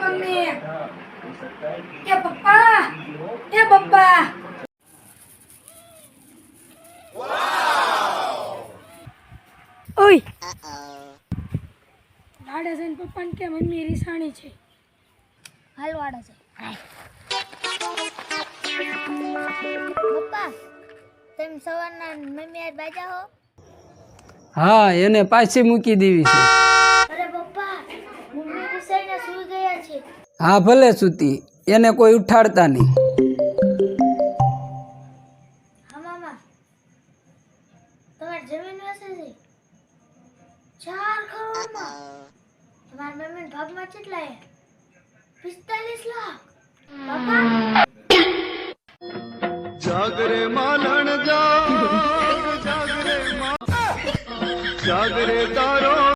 Mummy એ પપ્પા એ પપ્પા ઓય લાડે જઈને પપ્પાને કે મમ્મી રીસાણી છે. હાલ છે પપ્પા તેમ સવારના મમ્મી આજ બાજા હો? હા એને પાછી મૂકી દેવી છે. અરે પપ્પા મમ્મી વિસરીને સુઈ ગયા છે. હા ભલે સૂતી. એને કોઈ ઉઠાડતા નહીં. હા મામા. તમારી જમીન વેચે છે? ચાર કરોડમાં. તમારા મમ્મી ભાગમાં કેટલા છે? પિસ્તાલીસ લાખ. પપ્પા? જાગરે માલણ જાગ જાગરે મા- જાગરે તારો